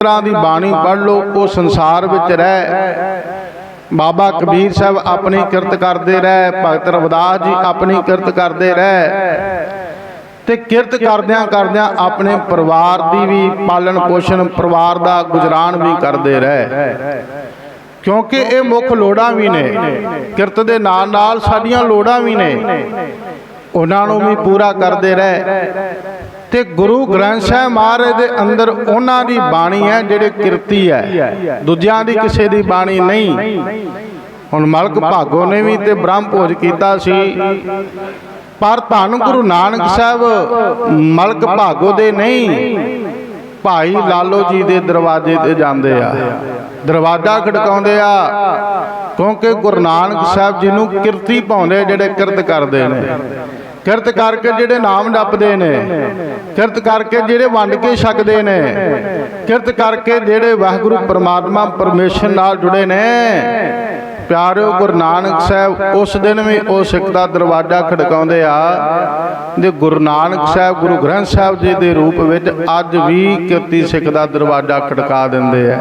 ਤਰ੍ਹਾਂ ਦੀ ਬਾਣੀ ਪੜ੍ਹ ਲਓ, ਉਹ ਸੰਸਾਰ ਵਿੱਚ ਰਹਿ। ਬਾਬਾ ਕਬੀਰ ਸਾਹਿਬ ਆਪਣੀ ਕਿਰਤ ਕਰਦੇ ਰਹਿ, ਭਗਤ ਰਵਿਦਾਸ ਜੀ ਆਪਣੀ ਕਿਰਤ ਕਰਦੇ ਰਹਿ। ਤੇ ਕਿਰਤ ਕਰਦਿਆਂ ਕਰਦਿਆਂ ਆਪਣੇ ਪਰਿਵਾਰ ਦੀ ਵੀ ਪਾਲਣ ਪੋਸ਼ਣ, ਪਰਿਵਾਰ ਦਾ ਗੁਜ਼ਰਾਨ ਵੀ ਕਰਦੇ ਰਹਿ। ਕਿਉਂਕਿ ਇਹ ਮੁੱਖ ਲੋੜਾਂ ਵੀ ਨੇ। ਕਿਰਤ ਦੇ ਨਾਲ ਨਾਲ ਸਾਡੀਆਂ ਲੋੜਾਂ ਵੀ ਨੇ। ਉਹਨਾਂ ਨੂੰ ਵੀ ਪੂਰਾ ਕਰਦੇ ਰਹੇ ਤੇ ਗੁਰੂ ਗ੍ਰੰਥ ਸਾਹਿਬ ਮਹਾਰਾਜ ਦੇ ਅੰਦਰ ਉਹਨਾਂ ਦੀ ਬਾਣੀ ਹੈ ਜਿਹੜੇ ਕਿਰਤੀ ਹੈ ਦੂਜਿਆਂ ਦੀ ਕਿਸੇ ਦੀ ਬਾਣੀ ਨਹੀਂ ਹੁਣ ਮਲਕ ਭਾਗੋ ਨੇ ਵੀ ਤੇ ਬ੍ਰਹਮ ਭੋਜ ਕੀਤਾ ਸੀ ਪਰ ਧੰਨ ਗੁਰੂ ਨਾਨਕ ਸਾਹਿਬ ਮਲਕ ਭਾਗੋ ਦੇ ਨਹੀਂ ਭਾਈ ਲਾਲੋ ਜੀ ਦੇ ਦਰਵਾਜ਼ੇ ਤੇ ਜਾਂਦੇ ਆ ਦਰਵਾਜ਼ਾ ਖੜਕਾਉਂਦੇ ਆ ਕਿਉਂਕਿ ਗੁਰੂ ਨਾਨਕ ਸਾਹਿਬ ਜੀ ਨੂੰ ਕਿਰਤੀ ਪਾਉਂਦੇ ਜਿਹੜੇ ਕਿਰਤ ਕਰਦੇ ਨੇ। ਕਿਰਤ ਕਰਕੇ ਜਿਹੜੇ ਨਾਮ ਜਪਦੇ ਨੇ, ਕਿਰਤ ਕਰਕੇ ਜਿਹੜੇ ਵੰਡ ਕੇ ਛਕਦੇ ਨੇ, ਕਿਰਤ ਕਰਕੇ ਜਿਹੜੇ ਵਾਹਿਗੁਰੂ ਪਰਮਾਤਮਾ ਪਰਮੇਸ਼ਰ ਨਾਲ ਜੁੜੇ ਨੇ। ਪਿਆਰਿਓ ਗੁਰੂ ਨਾਨਕ ਸਾਹਿਬ, ਉਸ ਦਿਨ ਵੀ ਉਹ ਸਿੱਖ ਦਾ ਦਰਵਾਜ਼ਾ ਖੜਕਾਉਂਦੇ ਆ। ਜੇ ਗੁਰੂ ਨਾਨਕ ਸਾਹਿਬ, ਗੁਰੂ ਗ੍ਰੰਥ ਸਾਹਿਬ ਜੀ ਦੇ ਰੂਪ ਵਿੱਚ ਅੱਜ ਵੀ ਕਿਰਤੀ ਸਿੱਖ ਦਾ ਦਰਵਾਜ਼ਾ ਖੜਕਾ ਦਿੰਦੇ ਆ।